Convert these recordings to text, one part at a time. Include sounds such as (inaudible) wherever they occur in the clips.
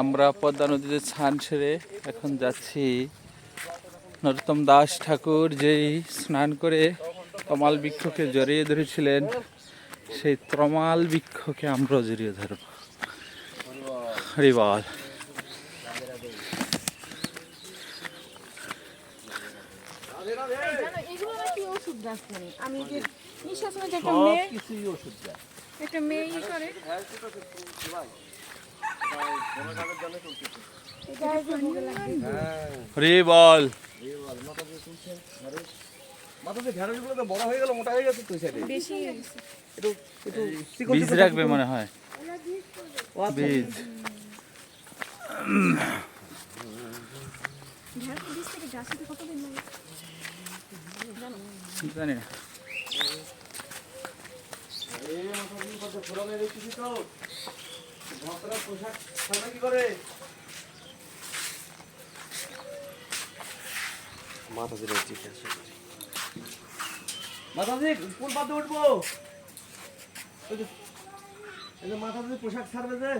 আমরা পদ্মা নদীতে স্নান সেরে এখন যাচ্ছি। নরোত্তম দাস ঠাকুর যেই স্নান করে তমাল বৃক্ষকে জড়িয়ে ধরেছিলেন সেই তমাল বৃক্ষকে আমরা জড়িয়ে ধরব। হরিবল আমি যে নিঃশ্বাস একটা মেয়ে কিছুই ওষুধ দেয় একটা মেয়ে ই করে হয়ে হয়ে হয়ে একটু চিকন বীজ রাখবে মনে হয়। বীজ? জানি না এই মাথাগুলো কত ফোড়নে রেখেছি তো ভক্তরা পোশাক ছাড়বে কি করে? মাথা দিয়ে ঠিক আছে কোন পাতে উঠবো। পোশাক ছাড়বে যে।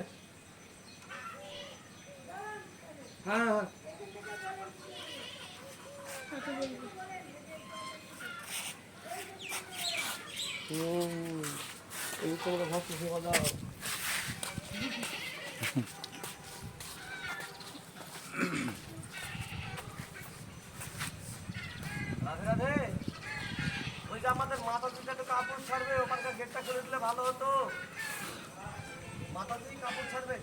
হ্যাঁ হ্যাঁ। হুম, আমাদের মাথা দিকে একটু কাপড় ছাড়বে ওখানকার গেটটা দিলে ভালো হতো। মাথা দিয়ে কাপড় ছাড়বে।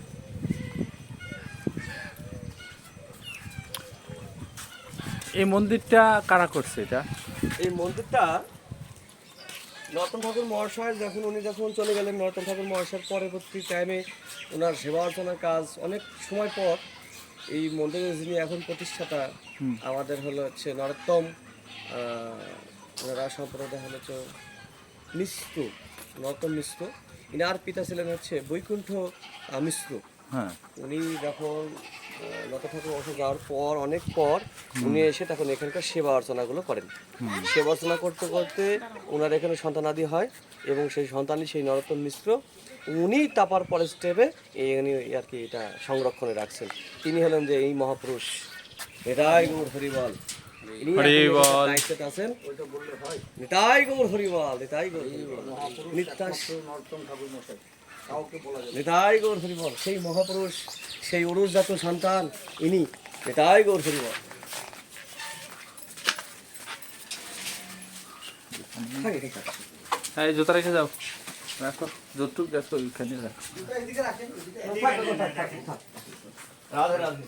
এই মন্দিরটা কারা করছে এটা? এই মন্দিরটা নর্তন ঠাকুর মহাশয় যখন উনি যখন চলে গেলেন নর্তন ঠাকুর মহাশয়ের পরবর্তী টাইমে ওনার সেবা অর্চনার কাজ অনেক সময় পর এই মন্দিরের যিনি এখন প্রতিষ্ঠাতা আমাদের হলো হচ্ছে নরোত্তম ওনারা সম্প্রদায় হলো হচ্ছে মিশ্র নরোত্তম মিশ্র। ইনার পিতা ছিলেন হচ্ছে বৈকুণ্ঠ মিশ্র। হ্যাঁ। উনি যখন লতা ঠাকুর অসুখ যাওয়ার পর অনেক পর উনি এসে তখন এখানকার সেবা অর্চনাগুলো করেন। সেবা অর্চনা করতে করতে ওনার এখানে সন্তানাদি হয় এবং সেই সন্তানই সেই নরোত্তম মিশ্র উনি তাপার পরের স্টেপে এখানে আর কি এটা সংরক্ষণে রাখছেন। তিনি হলেন যে এই মহাপুরুষ। এটাই গৌর হরিবল। হরিবল। আছেন। নিতাই গৌর হরিবল নিতাই গৌর নিতাই নিতাই গৌর হরিবল সেই মহাপুরুষ সেই অরুষজাত সন্তান ইনি নেতাই গৌর হরিবল। হ্যাঁ এই জুতা রেখে যাও। রাখো। যতটুক গেছো ওইখানে রাখো। রাধে রাধে।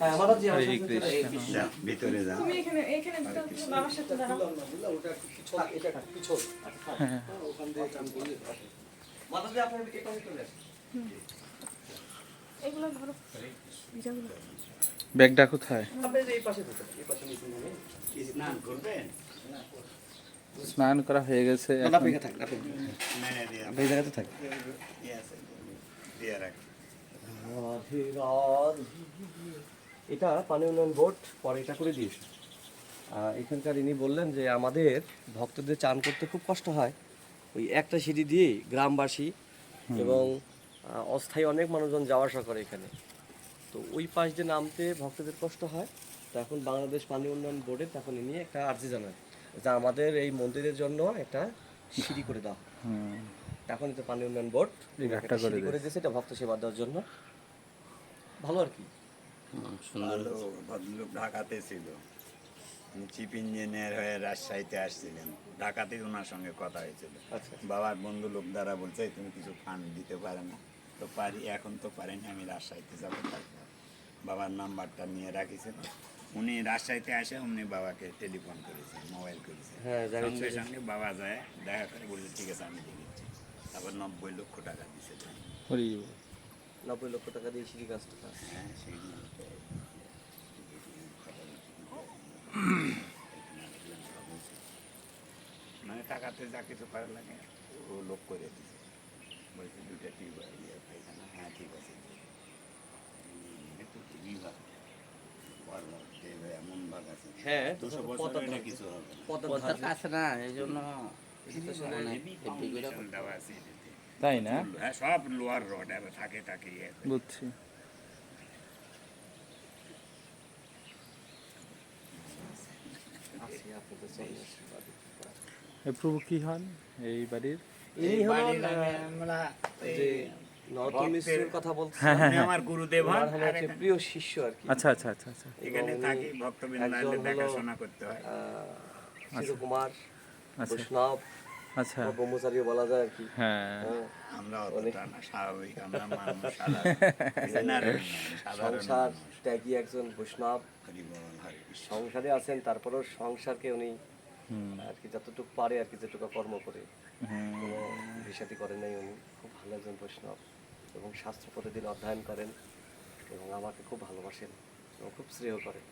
হ্যাঁ, হরে কৃষ্ণ। ভিতরে যা। তুমি এখানে এখানে দাও, তোমার বাবার সাথে দাঁড়াও। থাক, এটা থাক, পিছন। মাথা দিয়ে আপনার এটা চলে আসে। এগুলো ধরো। ভিজাগুলো ব্যাগটা কোথায়? স্নান করা হয়ে গেছে জায়গাতে। এটা পানি উন্নয়ন বোর্ড পরে এটা করে দিয়েছে। এখানকার ইনি বললেন যে আমাদের ভক্তদের চান করতে খুব কষ্ট হয়। ওই একটা সিঁড়ি দিয়ে গ্রামবাসী এবং অস্থায়ী অনেক মানুষজন যাওয়া আসা করে এখানে। তো ওই পাশ দিয়ে নামতে ভক্তদের কষ্ট হয়। তো এখন বাংলাদেশ পানি উন্নয়ন বোর্ডে তখন ইনি একটা আর্জি জানান। যে আমাদের এই মন্দিরের জন্য একটা সিঁড়ি করে দাও এখন তো পানি উন্নয়ন বোর্ড। করে সিঁড়ি করে দিয়েছে। এটা ভক্ত সেবা দেওয়ার জন্য। ভালো আর কি। ভালো ভদ্রলোক ঢাকাতে ছিল। চিফ ইঞ্জিনিয়ার হয়ে রাজশাহীতে আসছিলেন। ঢাকাতে ওনার সঙ্গে কথা হয়েছিল। আচ্ছা বাবার বন্ধু লোক দ্বারা বলছে তুমি কিছু ফান্ড দিতে পারে না। তো পারি এখন তো পারেনি আমি রাজশাহীতে যাব বাবার নাম্বারটা নিয়ে রাখিছেন উনি রাজশাহীতে আসে উনি বাবাকে টেলিফোন করেছেন মোবাইল করেছেন হ্যাঁ জানি সঙ্গে সঙ্গে বাবা যায় দেখা করে বলছে ঠিক আছে আমি দিয়ে দিচ্ছি। তারপর নব্বই লক্ষ টাকা দিছে। নব্বই লক্ষ টাকা দিয়ে সিঁড়ি কাজটা হ্যাঁ সেই মানে টাকাতে যা কিছু করার লাগে ও লোক করে দিছে। বলছে দুটা টিউব ইয়ে হ্যাঁ ঠিক আছে। একটু হ্যাঁ হলে কিছু না। এই জন্য। তাই না? হ্যাঁ, সব লোয়ার রড থাকে থাকে ইয়ে। বুঝছি। প্রভু কি হন এই বাড়ির? এই আহ, আমরা নরোত্তম ভক্তের- মিশ্রের কথা বলছি আমার গুরুদেব হন। ওনার হলো আর হচ্ছে প্রিয় শিষ্য আর কি। আচ্ছা আচ্ছা আচ্ছা আচ্ছা। এখানে থাকি উনি ভক্তবৃন্দ একজন আইলে হলো- দেখাশোনা করতে হয়। আহ, আচ্ছা। বৈষ্ণব আচ্ছা। ব্রহ্মচারী বলা যায় আর কি। হ্যাঁ। হ্যাঁ, আমরা অতটা না স্বাভাবিক আমরা মানুষ সাধারণ (laughs) General নয়, সাধারণ সংসার। ত্যাগী একজন বৈষ্ণব। সংসারে আছেন তারপরেও সংসারকে উনি আর কি যতটুকু পারে আর কি যেটুকু কর্ম করে। কোনো বিষাদি করেন নাই উনি। খুব ভালো একজন বৈষ্ণব। এবং শাস্ত্র প্রতিদিন অধ্যয়ন করেন এবং আমাকে খুব ভালোবাসেন এবং খুব স্নেহ করেন।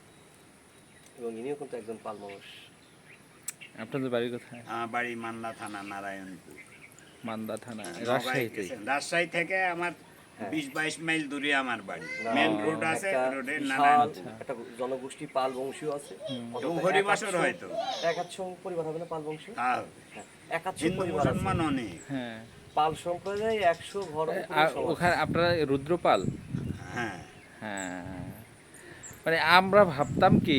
এবং ইনিও কিন্তু একজন পাল মানুষ। আপনাদের বাড়ি কোথায়? বাড়ি মান্না থানা নারায়ণপুর। মান্দা থানা রাজশাহীতে রাজশাহী থেকে আমার হ্যাঁ। বিশ বাইশ মাইল দূরে আমার বাড়ি। মেন রোড আছে একটা রোডের নারায়ণ একটা জনগোষ্ঠী পাল বংশীয় আছে। এবং অন্তত হরিবাসর হয়তো। একাদশ পরিবার হবে না পাল বংশী? হ্যাঁ, একাদশ হিন্দু পরিবার মুসলমান অনেক। হ্যাঁ। পাল সম্প্রদায় একশো ঘর ওখানে আপনারা রুদ্রপাল? হ্যাঁ। হ্যাঁ। মানে আমরা ভাবতাম কি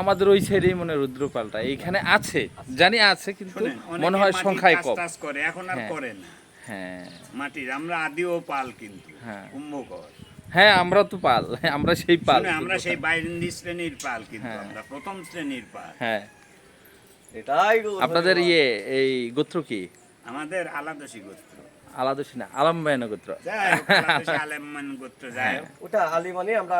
আমাদের ওই সাইডেই মনে রুদ্রপালটা এইখানে আছে জানি আছে কিন্তু মনে হয় সংখ্যায় কম। করে এখন আর হ্যাঁ। করে না। হ্যাঁ। মাটির আমরা আদিও পাল কিন্তু হ্যাঁ। কুম্ভকর। হ্যাঁ আমরা তো পাল আমরা সেই পাল আমরা সেই বাইরেন্দি শ্রেণির পাল কিন্তু হ্যাঁ। আমরা প্রথম শ্রেণির পাল। হ্যাঁ। এটাই আপনাদের ইয়ে এই গোত্র কি? আমাদের আলাদসী গোত্র। না আলম্বায়ন গোত্র। আলেমান গোত্র যাই ওটা আলী মানে আমরা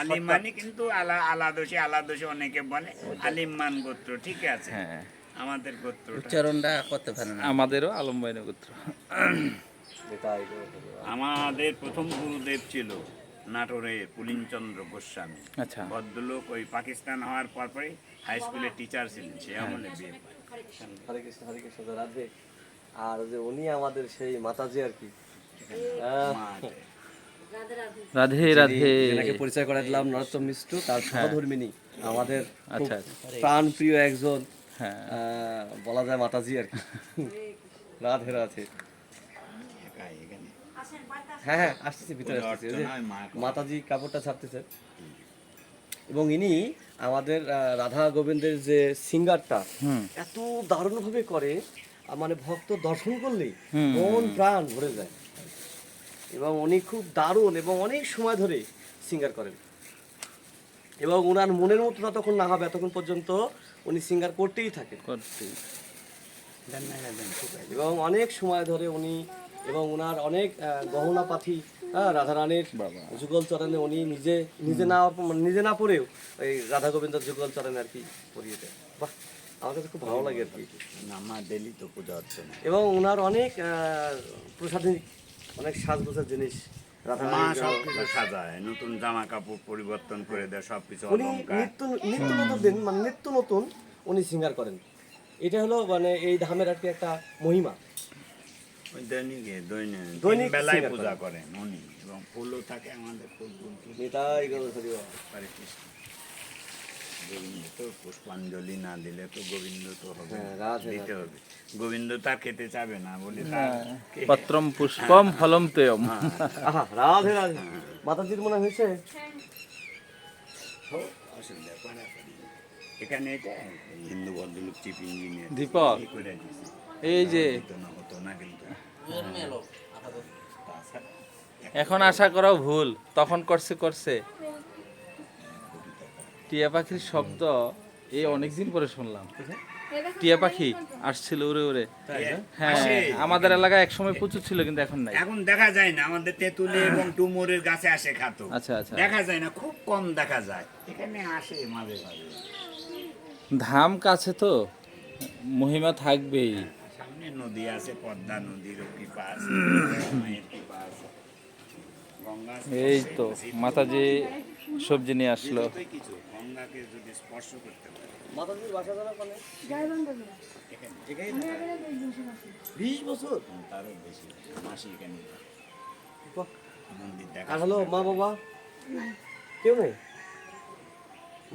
আলিমানি কিন্তু আলা আলাদসী আলাদসী অনেকে বলে। আলিমান গোত্র ঠিক আছে। হ্যাঁ আমাদের গোত্র উচ্চারণটা করতে পারে না। আমাদেরও আলম্বায়ন গোত্র। (clears throat) আমাদের প্রথম গুরুদেব ছিল নাটোরের পুলিনচন্দ্র গোস্বামী। আচ্ছা। ভদ্রলোক ওই পাকিস্তান হওয়ার পরপরই হাই স্কুলের টিচার ছিলেন সে আমলে বিয়ে হরে কৃষ্ণ হরে কৃষ্ণ রাধে। আর যে উনি আমাদের সেই মাতাজি আর কি। রাধে রাধে। পরিচয় করে দিলাম নরোত্তম মিশ্র তার সহধর্মিনী আমাদের আচ্ছা আচ্ছা। প্রাণ প্রিয় একজন হ্যাঁ। বলা যায় মাতাজি আর কি। রাধে রাধে। হ্যাঁ হ্যাঁ আসতেছি ভিতরে। মাতাজি কাপড়টা ছাড়তেছে। এবং ইনি আমাদের রাধা গোবিন্দের যে সিঙ্গারটা এত দারুণভাবে করে মানে ভক্ত দর্শন করলেই মন প্রাণ ভরে যায়। এবং উনি খুব দারুণ এবং অনেক সময় ধরে সিঙ্গার করেন। এবং ওনার মনের মতো যতক্ষণ না হবে এতক্ষণ পর্যন্ত উনি সিঙ্গার করতেই থাকেন। এবং অনেক সময় ধরে উনি এবং ওনার অনেক আহ, গহনা পাথি হ্যাঁ রাধারানীর। যুগল চরণে উনি নিজে নিজে না নিজে না পড়েও এই রাধা গোবিন্দের যুগল চরণে আর কি পড়িয়ে দেয় বাহ! আমার কাছে খুব ভালো লাগে আর কি। মা ডেলি তো পূজা হচ্ছে এবং ওনার অনেক অনেক সাজগোজার জিনিস। মা সব কিছু সাজায় নতুন জামা কাপড় পরিবর্তন করে দেয় সব কিছু উনি নিত্য নিত্য নতুন দিন মানে নিত্য নতুন উনি সিঙ্গার করেন। এটা হলো মানে এই ধামের আর কি একটা মহিমা। দৈনিক দৈনিক বেলায় পূজা করেন। উনি এবং ফুলও থাকে আমাদের ফুল হরে কৃষ্ণ। গোবিন্দ তো পুষ্পাঞ্জলি না দিলে তো গোবিন্দ তো হবে হ্যাঁ, দিতে হবে। গোবিন্দ তার খেতে চাবে না বলে পত্রম পুষ্পম ফলম তেয়ম। রাধে রাধে। মাতাজির মনে হয়েছে। এখানে। এটা হিন্দু ভদ্রলোক চিফ ইঞ্জিনিয়ার। দীপক। এই যে। হতো না কিন্তু। এখন আশা করাও ভুল। তখন করছে করছে। টিয়া পাখির শব্দ এই অনেকদিন পরে শুনলাম। টিয়া পাখি আসছিল উড়ে উড়ে। হ্যাঁ। আমাদের এলাকায় এক সময় প্রচুর ছিল কিন্তু এখন নাই। এখন দেখা যায় না আমাদের তেঁতুলি এবং টুমুরের গাছে আসে খাতো আচ্ছা আচ্ছা। দেখা যায় না খুব কম দেখা যায়। এখানে আসে মাঝে মাঝে। ধাম কাছে তো মহিমা থাকবেই। সামনে নদী আছে পদ্মা নদীর কৃপা আছে কৃপা আছে। এই তো মাতাজি সবজি নিয়ে আসলো। গঙ্গাকে যদি স্পর্শ করতে পারে। মাতাজির বাসা জানা এখানে আছি। বিশ বছর? তারও বেশি। মাসি এখানে। মন্দির দেখা হ্যালো হলো মা বাবা? কেউ নেই?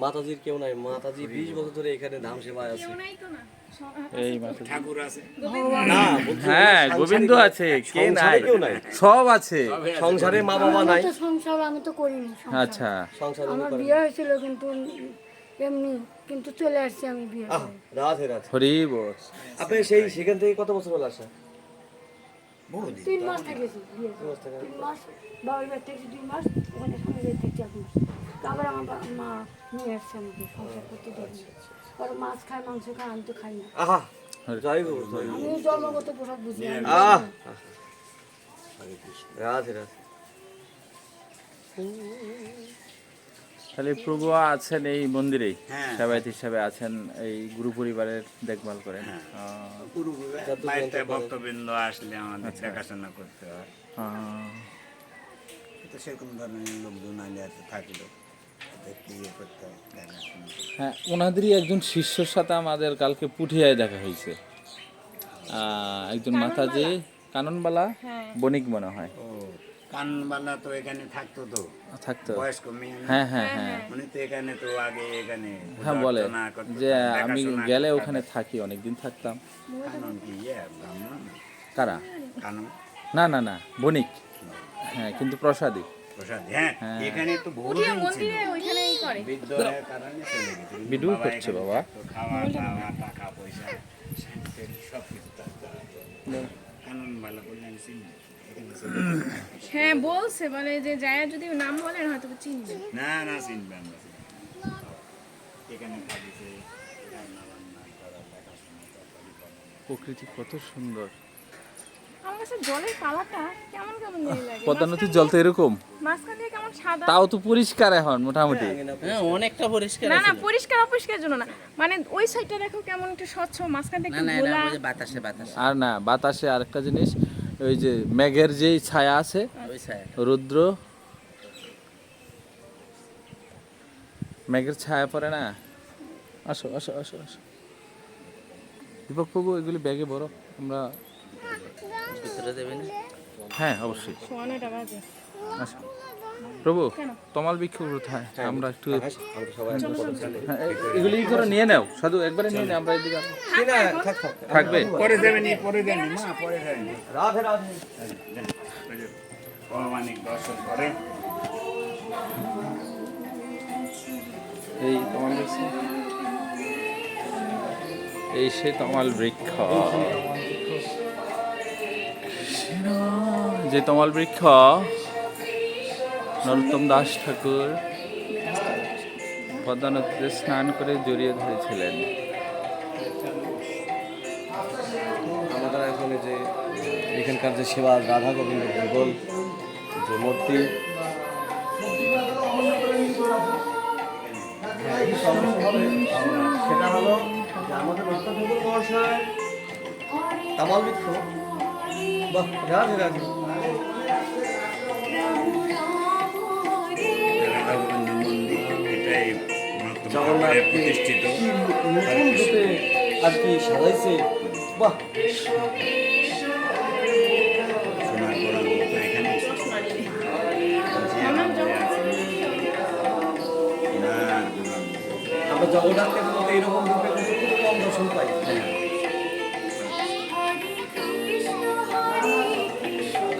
মাতাজির কেউ নাই। মাতাজি বিশ বছর ধরে এখানে ধাম সেবায় আছে। হ্যাঁ গোবিন্দ আছে কে নাই? সব আছে। সংসারে মা বাবা নাই। সংসার আমি তো করিনি আচ্ছা। আমার বিয়ে হয়েছিল কিন্তু এমনি কিন্তু চলে আসছি আমি বিয়ে রাধে রাধে। হরি বল আপনি সেই সেখান থেকে কত বছর হলো আসা? তিন মাস থেকেছি তিন মাস বাবার বাড়ি থেকে দুই মাস ওখানে স্বামী থেকে এক মাস। তারপর আমার মা নিয়ে আসছে আমাকে সংসার করতে। দেয়নি পরে মাছ খায় মাংস খায় আমি তো খাই না। আহা জয় গুরু আমি জন্মগত পোশাক বুঝি আহ রাধে রাধে। তাহলে প্রভু আছেন এই মন্দিরেই হ্যাঁ। সেবায়ত হিসাবে আছেন এই গুরু পরিবারের দেখভাল করেন? আহ, ভক্তবৃন্দ আসলে আমাদের দেখাশোনা করতে হয়। তো সেরকম ধরনের লোকজন আইলে থাকল। হয় হয়। হ্যাঁ ওনাদেরই একজন শিষ্যর সাথে আমাদের কালকে পুঠিয়ায় দেখা হয়েছে। একজন মাতাজি কাননবালা? বণিক মনে হয়। ও কানবালা তো এখানে থাকতো তো। থাকতো। বয়স্ক মেয়ে হ্যাঁ হ্যাঁ হ্যাঁ উনি তো এখানে তো আগে এখানে হ্যাঁ বলে যে আমি গেলে ওখানে থাকি অনেকদিন থাকতাম। কানন কি? ইয়ে ব্রাহ্মণ? কারা? কানন? না না না বণিক। হ্যাঁ কিন্তু প্রসাদী। প্রসাদ। হ্যাঁ এখানে কারণে চলে গেছে। কিন্তু বাবা করছে বাবা। খাওয়া দাওয়া টাকা পয়সা সব কিছু কানন ভালো। হ্যাঁ বলছে বলে যে যায় যদি নাম বলেন হয়তো চিনবে। না না চিনবে আমরা এখানে। প্রকৃতি কত সুন্দর। আমার কাছে জলের কালারটা কেমন কেমন লাগে। পদ্মা নদীর জল তো এরকম। মাঝখান দিয়ে কেমন সাদা। তাও তো পরিষ্কার এখন মোটামুটি। হ্যাঁ অনেকটা পরিষ্কার না না পরিষ্কার অপরিষ্কার জন্য না। মানে ওই সাইডটা দেখো কেমন একটু স্বচ্ছ মাঝখান থেকে একটু ঘোলা যে বাতাসে বাতাসে। আর না বাতাসে আরেকটা জিনিস ওই যে মেঘের যেই ছায়া আছে ওই রুদ্র। মেঘের ছায়া পড়ে না? আসো আসো আসো আসো। দীপক এগুলি ব্যাগে বড় আমরা হ্যাঁ অবশ্যই। সোয়ানোটা প্রভু তমাল বৃক্ষ কোথায় আমরা একটু আমরা। হ্যাঁ, এ- এগুলি করে নিয়ে নাও সাধু একবারে নিয়ে নাও আমরা এদিকে। থাকবে? পরে দেবেনি পরে দেননি মা পরে দেননি রাধে রাধে। ভগবানিক দর্শন করে। এই তমাল বৃক্ষ এই সে তমাল বৃক্ষ যে তমাল বৃক্ষ, নরোত্তম দাস ঠাকুর পদ্মা স্নান করে জড়িয়ে ধরেছিলেন আমাদের এখানে যে, এখানকার যে সেবা রাধা গোবিন্দ যুগল যে মূর্তি। সেটা হলো আমাদের বৃক্ষ বাহ, রাধে রাধা জগন্নাথকে প্রতিষ্ঠিত। নতুন রূপে আর কি সাজাইছে? বাহ। মতো মতো। আমরা জগন্নাথকে বলতে এইরকম রূপে খুব কম দর্শন পাই।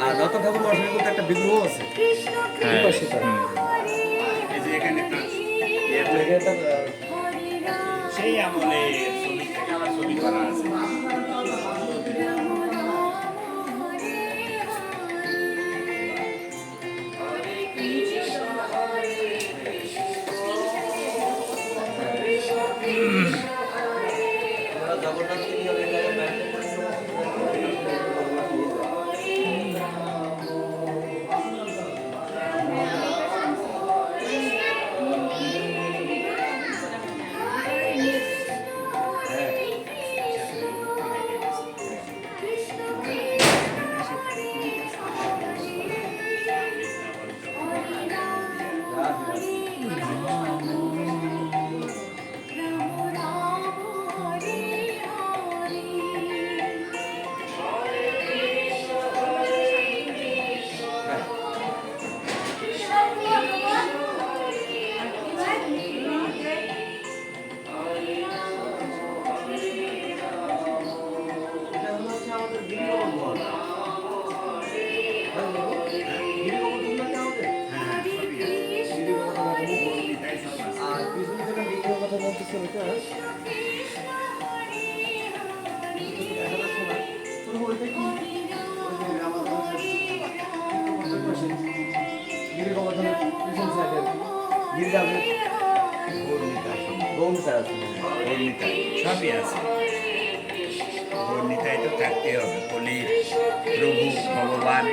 আর রত ঠাকুর একটা বিগ্রহ আছে। সেই আমলে ছবি থেকে আবার ছবি করা আছে গিরি যাবে গৌরমিতা গৌমিতা আছে সবই আছে গৌরমিতায় তো থাকতে হবে প্রভু ভগবান